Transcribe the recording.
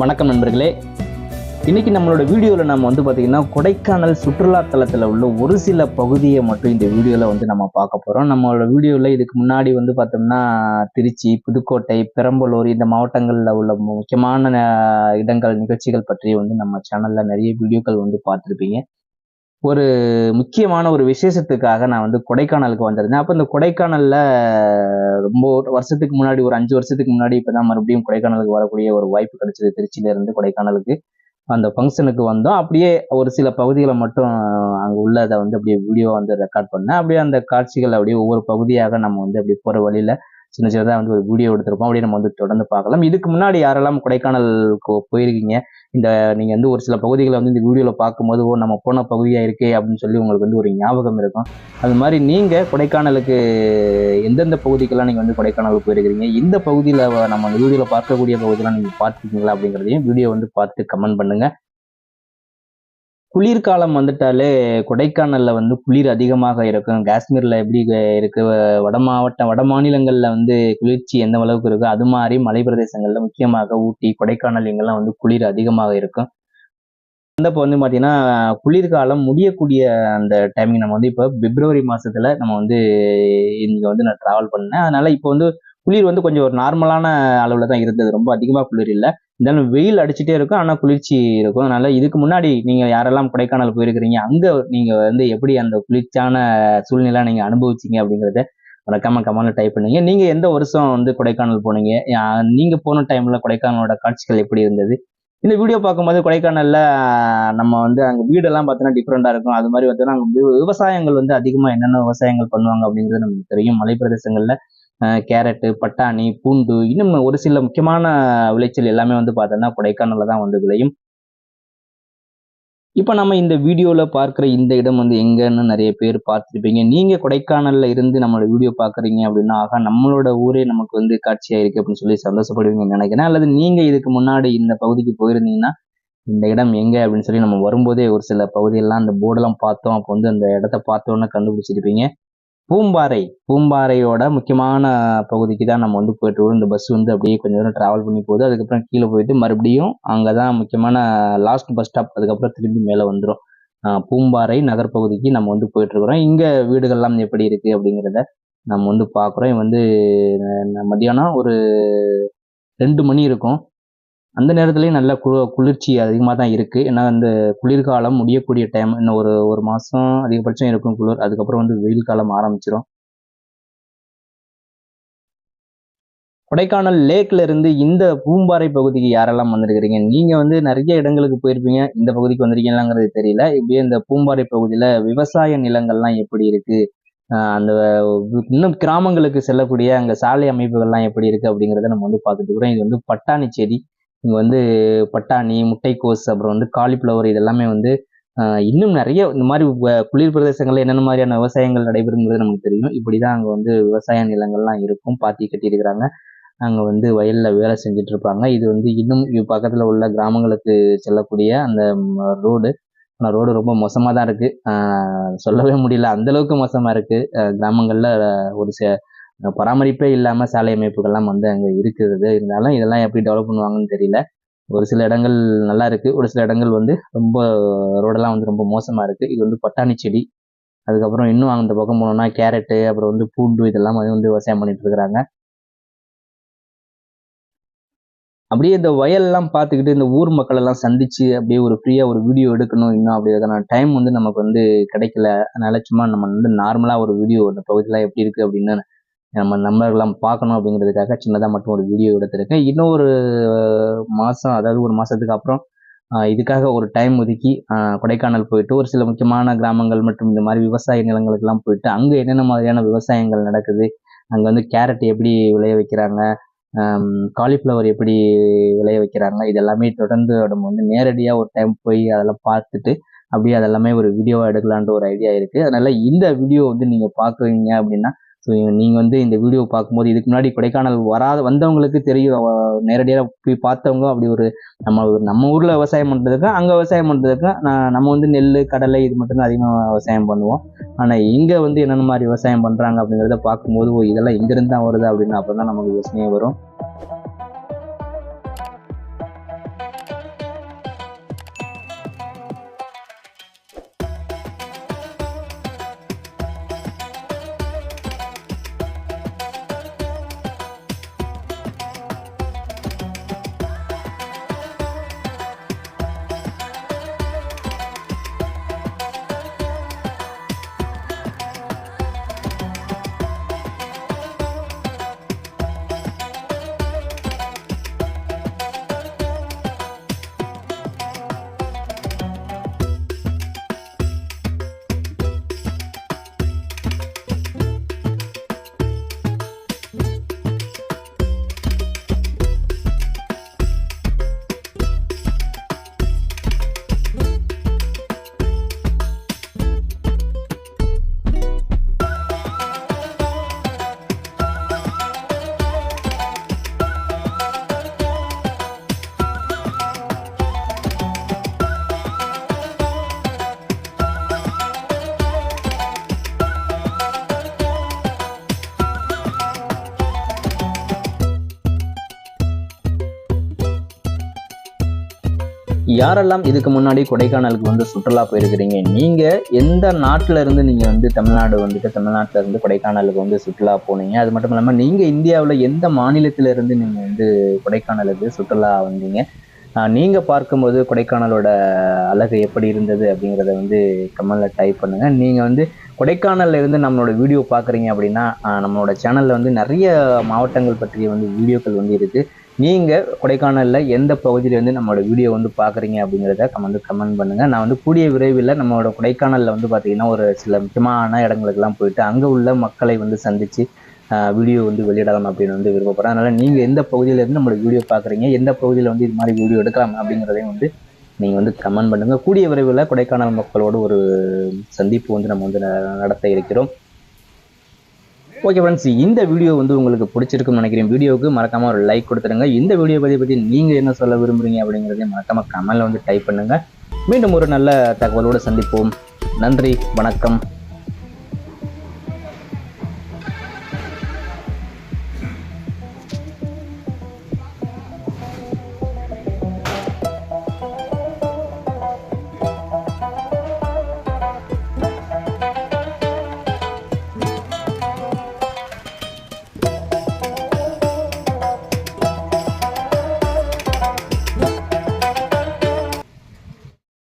வணக்கம் நண்பர்களே. இன்றைக்கி நம்மளோட வீடியோவில் நம்ம வந்து பார்த்தீங்கன்னா கொடைக்கானல் சுற்றுலா தலத்தில் உள்ள ஒரு சில பகுதியை மட்டும் இந்த வீடியோவில் வந்து நம்ம பார்க்க போகிறோம் நம்மளோட வீடியோவில் இதுக்கு முன்னாடி வந்து பார்த்தோம்னா திருச்சி புதுக்கோட்டை பெரம்பலூர் இந்த மாவட்டங்களில் உள்ள முக்கியமான இடங்கள் நிகழ்ச்சிகள் பற்றி வந்து நம்ம சேனலில் நிறைய வீடியோக்கள் வந்து பார்த்துருப்பீங்க. ஒரு முக்கியமான ஒரு விசேஷத்துக்காக நான் வந்து கொடைக்கானலுக்கு வந்திருந்தேன். அப்போ இந்த கொடைக்கானலில் ரொம்ப வருஷத்துக்கு முன்னாடி ஒரு அஞ்சு வருஷத்துக்கு முன்னாடி இப்போ தான் மறுபடியும் கொடைக்கானலுக்கு வரக்கூடிய ஒரு வாய்ப்பு கிடைச்சது. திருச்சியிலேருந்து கொடைக்கானலுக்கு அந்த ஃபங்க்ஷனுக்கு வந்தோம். அப்படியே ஒரு சில பகுதிகளை மட்டும் அங்கே உள்ளதை வந்து அப்படியே வீடியோ வந்து ரெக்கார்ட் பண்ணேன். அப்படியே அந்த காட்சிகள் அப்படியே ஒவ்வொரு பகுதியாக நம்ம வந்து அப்படியே போகிற வழியில் சின்ன சின்னதாக வந்து ஒரு வீடியோ எடுத்திருப்போம். அப்படியே நம்ம வந்து தொடர்ந்து பார்க்கலாம். இதுக்கு முன்னாடி யாரெல்லாம் கொடைக்கானலுக்கு போயிருக்கீங்க? இந்த நீங்கள் வந்து ஒரு சில பகுதிகளை வந்து இந்த வீடியோவில் பார்க்கும்போது ஓ நம்ம போன பகுதியாக இருக்கே அப்படின்னு சொல்லி உங்களுக்கு வந்து ஒரு ஞாபகம் இருக்கும். அது மாதிரி நீங்கள் கொடைக்கானலுக்கு எந்தெந்த பகுதிக்கெல்லாம் நீங்கள் வந்து கொடைக்கானலுக்கு போயிருக்கிறீங்க? இந்த பகுதியில் நம்ம அந்த வீடியோவில் பார்க்கக்கூடிய பகுதியெல்லாம் நீங்கள் பார்த்துருக்கீங்களா அப்படிங்கிறதையும் வீடியோ வந்து பார்த்து கமெண்ட் பண்ணுங்கள் குளிர்காலம் வந்துட்டாலே கொடைக்கானலில் வந்து குளிர் அதிகமாக இருக்கும். காஷ்மீரில் எப்படி இருக்கு? வட மாவட்ட வட மாநிலங்களில் வந்து குளிர்ச்சி எந்த அளவுக்கு இருக்கோ? அது மாதிரி மலை பிரதேசங்களில் முக்கியமாக ஊட்டி கொடைக்கானல் இங்கெல்லாம் வந்து குளிர் அதிகமாக இருக்கும். அந்தப்போ வந்து பார்த்தீங்கன்னா குளிர்காலம் முடியக்கூடிய அந்த டைமிங் நம்ம வந்து இப்போ பிப்ரவரி மாதத்தில் நம்ம வந்து இங்கே வந்து நான் ட்ராவல் பண்ணேன். அதனால் இப்போ வந்து குளிர் வந்து கொஞ்சம் ஒரு நார்மலான அளவில் தான் இருந்தது. ரொம்ப அதிகமாக குளிர் இல்லை. இருந்தாலும் வெயில் அடிச்சுட்டே இருக்கும். ஆனால் குளிர்ச்சி இருக்கும். அதனால இதுக்கு முன்னாடி நீங்கள் யாரெல்லாம் கொடைக்கானல் போயிருக்கிறீங்க அங்கே நீங்கள் வந்து எப்படி அந்த குளிர்ச்சியான சூழ்நிலை நீங்கள் அனுபவிச்சீங்க அப்படிங்கிறத மறக்காம கமெண்ட்ல டைப் பண்ணுங்க. நீங்கள் எந்த வருஷம் வந்து கொடைக்கானல் போனீங்க? நீங்கள் போன டைமில் கொடைக்கானலோட காட்சிகள் எப்படி இருந்தது? இந்த வீடியோ பார்க்கும்போது கொடைக்கானலில் நம்ம வந்து அங்கே வீடெல்லாம் பார்த்தோன்னா டிஃப்ரெண்டாக இருக்கும். அது மாதிரி பார்த்தோன்னா அங்கே விவசாயங்கள் வந்து அதிகமாக என்னென்ன விவசாயங்கள் பண்ணுவாங்க அப்படிங்கிறது நமக்கு தெரியும். மலை பிரதேசங்களில் கேரட்டு பட்டாணி பூண்டு இன்னும் ஒரு சில முக்கியமான விளைச்சல் எல்லாமே வந்து பார்த்தோன்னா கொடைக்கானல்ல தான் வந்து விளையும். இப்போ நம்ம இந்த வீடியோவில் பார்க்குற இந்த இடம் வந்து எங்கன்னு நிறைய பேர் பார்த்துருப்பீங்க. நீங்கள் கொடைக்கானலில் இருந்து நம்மளோட வீடியோ பார்க்குறீங்க அப்படின்னா ஆகா நம்மளோட ஊரே நமக்கு வந்து காட்சியாக இருக்குது அப்படின்னு சொல்லி சந்தோஷப்படுவீங்கன்னு நினைக்கிறேன். அல்லது நீங்கள் இதுக்கு முன்னாடி இந்த பகுதிக்கு போயிருந்தீங்கன்னா இந்த இடம் எங்கே அப்படின்னு சொல்லி நம்ம வரும்போதே ஒரு சில பகுதியெல்லாம் அந்த போர்டெல்லாம் பார்த்தோம். அப்போ வந்து அந்த இடத்த பார்த்தோன்னே கண்டுபிடிச்சிருப்பீங்க. பூம்பாறை. பூம்பாறையோட முக்கியமான பகுதிக்கு தான் நம்ம வந்து போயிட்டு வரும். இந்த பஸ் வந்து அப்படியே கொஞ்சம் தூரம் டிராவல் பண்ணி போகுது. அதுக்கப்புறம் கீழே போயிட்டு மறுபடியும் அங்கே தான் முக்கியமான லாஸ்ட் பஸ் ஸ்டாப் அதுக்கப்புறம் திரும்பி மேலே வந்துடும் பூம்பாறை நகர்ப்பகுதிக்கு நம்ம வந்து போயிட்டுருக்குறோம் இங்கே வீடுகள்லாம் எப்படி இருக்குது அப்படிங்கிறத நம்ம வந்து பார்க்குறோம். வந்து மதியானம் மத்தியானம் ஒரு ரெண்டு மணி இருக்கும். அந்த நேரத்துலேயும் நல்ல கு குளிர்ச்சி அதிகமாக தான் இருக்குது ஏன்னா அந்த குளிர்காலம் முடியக்கூடிய டைம் இன்னும் ஒரு ஒரு மாதம் அதிகபட்சம் இருக்கும் குளிர். அதுக்கப்புறம் வந்து வெயில் காலம் ஆரம்பிச்சிடும் கொடைக்கானல் லேக்ல இருந்து இந்த பூம்பாறை பகுதிக்கு யாரெல்லாம் வந்திருக்கிறீங்க? நீங்க வந்து நிறைய இடங்களுக்கு போயிருப்பீங்க. இந்த பகுதிக்கு வந்திருக்கீங்களாங்கிறது தெரியல. இப்படியே இந்த பூம்பாறை பகுதியில விவசாய நிலங்கள்லாம் எப்படி இருக்கு? அந்த இன்னும் கிராமங்களுக்கு செல்லக்கூடிய அங்க சாலை அமைப்புகள்லாம் எப்படி இருக்கு அப்படிங்கிறத நம்ம வந்து பார்த்துட்டு இருக்கிறோம். இது வந்து பட்டாணி செடி இங்கே வந்து பட்டாணி முட்டைக்கோஸ் அப்புறம் வந்து காலிஃப்ளவர் இதெல்லாமே வந்து இன்னும் நிறைய இந்த மாதிரி குளிர் பிரதேசங்களில் என்னென்ன மாதிரியான விவசாயங்கள் நடைபெறுங்கிறது நமக்கு தெரியும். இப்படி தான் அங்கே வந்து விவசாய நிலங்கள்லாம் இருக்கும். பாத்தி கட்டியிருக்கிறாங்க. அங்கே வந்து வயலில் வேலை செஞ்சுட்டு இருப்பாங்க இது வந்து இன்னும் பக்கத்தில் உள்ள கிராமங்களுக்கு செல்லக்கூடிய அந்த ரோடு. ஆனால் ரோடு ரொம்ப மோசமாக தான் இருக்குது சொல்லவே முடியல. அந்த அளவுக்கு இருக்குது கிராமங்களில் ஒரு சே பராமரிப்பே இல்லாமல் சாலை அமைப்புகள்லாம் வந்து அங்கே இருக்கிறது இருந்தாலும் இதெல்லாம் எப்படி டெவலப் பண்ணுவாங்கன்னு தெரியல. ஒரு சில இடங்கள் நல்லா இருக்கு. ஒரு சில இடங்கள் வந்து ரொம்ப ரோடெல்லாம் வந்து ரொம்ப மோசமா இருக்கு. இது வந்து பட்டாணி செடி. அதுக்கப்புறம் இன்னும் அந்த பக்கம் போனோம்னா கேரட்டு அப்புறம் வந்து பூண்டு இதெல்லாம் வந்து விவசாயம் பண்ணிட்டு இருக்கிறாங்க. அப்படியே இந்த வயல்லாம் பார்த்துக்கிட்டு இந்த ஊர் மக்கள் எல்லாம் சந்திச்சு அப்படியே ஒரு ஃப்ரீயாக ஒரு வீடியோ எடுக்கணும். இன்னும் அப்படி அதுக்கான டைம் வந்து நமக்கு வந்து கிடைக்கல. அதனால சும்மா நம்ம வந்து நார்மலாக ஒரு வீடியோ இந்த பகுதியெல்லாம் எப்படி இருக்கு அப்படின்னு நம்ம நண்பர்கள்லாம் பார்க்கணும் அப்படிங்கிறதுக்காக சின்னதாக மட்டும் ஒரு வீடியோ எடுத்திருக்கேன். இன்னும் ஒரு மாதம் அதாவது ஒரு மாதத்துக்கு அப்புறம் இதுக்காக ஒரு டைம் ஒதுக்கி கொடைக்கானல் போயிட்டு ஒரு சில முக்கியமான கிராமங்கள் மற்றும் இந்த மாதிரி விவசாய நிலங்களுக்கெல்லாம் போயிட்டு அங்கே என்னென்ன மாதிரியான விவசாயங்கள் நடக்குது அங்கே வந்து கேரட் எப்படி விளைய வைக்கிறாங்க காலிஃப்ளவர் எப்படி விளைய வைக்கிறாங்க இது எல்லாமே தொடர்ந்து நம்ம வந்து நேரடியாக ஒரு டைம் போய் அதெல்லாம் பார்த்துட்டு அப்படியே அதெல்லாமே ஒரு வீடியோவாக எடுக்கலான்ற ஒரு ஐடியா இருக்குது அதனால் இந்த வீடியோ வந்து நீங்கள் பார்க்குறீங்க அப்படின்னா ஸோ நீங்கள் வந்து இந்த வீடியோ பார்க்கும்போது இதுக்கு முன்னாடி கொடைக்கானல் வராத வந்தவங்களுக்கு தெரியும். நேரடியாக போய் பார்த்தவங்க அப்படி ஒரு நம்ம நம்ம ஊரில் விவசாயம் பண்ணுறதுக்கு அங்கே விவசாயம் பண்ணுறதுக்கு நம்ம வந்து நெல் கடலை இது மட்டும்தான் அதிகமாக விவசாயம் பண்ணுவோம். ஆனால் இங்கே வந்து என்னென்ன மாதிரி விவசாயம் பண்ணுறாங்க அப்படிங்கிறத பார்க்கும்போது ஓ இதெல்லாம் இங்கேருந்து தான் வருது அப்படின்னு அப்போ தான் நமக்கு யோசனையே வரும். யாரெல்லாம் இதுக்கு முன்னாடி கொடைக்கானலுக்கு வந்து சுற்றுலா போயிருக்கிறீங்க? நீங்க எந்த நாட்டுல இருந்து நீங்க வந்து தமிழ்நாடு வந்துட்டு தமிழ்நாட்டுல இருந்து கொடைக்கானலுக்கு வந்து சுற்றுலா போனீங்க? அது மட்டும் இல்லாம நீங்க இந்தியாவில் எந்த மாநிலத்தில இருந்து நீங்க வந்து கொடைக்கானலுக்கு சுற்றுலா வந்தீங்க? நீங்க பார்க்கும்போது கொடைக்கானலோட அழகு எப்படி இருந்தது அப்படிங்கிறத வந்து கமெண்ட்ல டைப் பண்ணுங்க. நீங்க வந்து கொடைக்கானல்ல இருந்து நம்மளோட வீடியோ பார்க்குறீங்க அப்படின்னா நம்மளோட சேனல்ல வந்து நிறைய மாவட்டங்கள் பற்றிய வந்து வீடியோக்கள் வந்து இருக்கு. நீங்கள் கொடைக்கானலில் எந்த பகுதியிலேருந்து நம்மளோட வீடியோ வந்து பார்க்குறீங்க அப்படிங்கிறத கமெண்ட் கமெண்ட் பண்ணுங்கள் நான் வந்து கூடிய விரைவில் நம்மளோட கொடைக்கானலில் வந்து பார்த்திங்கன்னா ஒரு சில முக்கியமான இடங்களுக்கெல்லாம் போயிட்டு அங்கே உள்ள மக்களை வந்து சந்தித்து வீடியோ வந்து வெளியிடலாம் அப்படின்னு வந்து விருப்பப்படுறேன். அதனால் நீங்கள் எந்த பகுதியிலேருந்து நம்மளோட வீடியோ பார்க்குறீங்க எந்த பகுதியில் வந்து இது மாதிரி வீடியோ எடுக்கலாம் அப்படிங்கிறதையும் வந்து நீங்கள் வந்து கமெண்ட் பண்ணுங்கள் கூடிய விரைவில் கொடைக்கானல் மக்களோட ஒரு சந்திப்பு வந்து நம்ம வந்து ந- நடத்த இருக்கிறோம். ஓகே ஃப்ரெண்ட்ஸ் இந்த வீடியோ வந்து உங்களுக்கு பிடிச்சிருக்குன்னு நினைக்கிறேன். வீடியோவுக்கு மறக்காமல் ஒரு லைக் கொடுத்துருங்க இந்த வீடியோ பற்றி பற்றி நீங்கள் என்ன சொல்ல விரும்புறீங்க அப்படிங்கிறதையும் மறக்காம கமெண்ட்ல வந்து டைப் பண்ணுங்கள் மீண்டும் ஒரு நல்ல தகவலோடு சந்திப்போம். நன்றி வணக்கம்.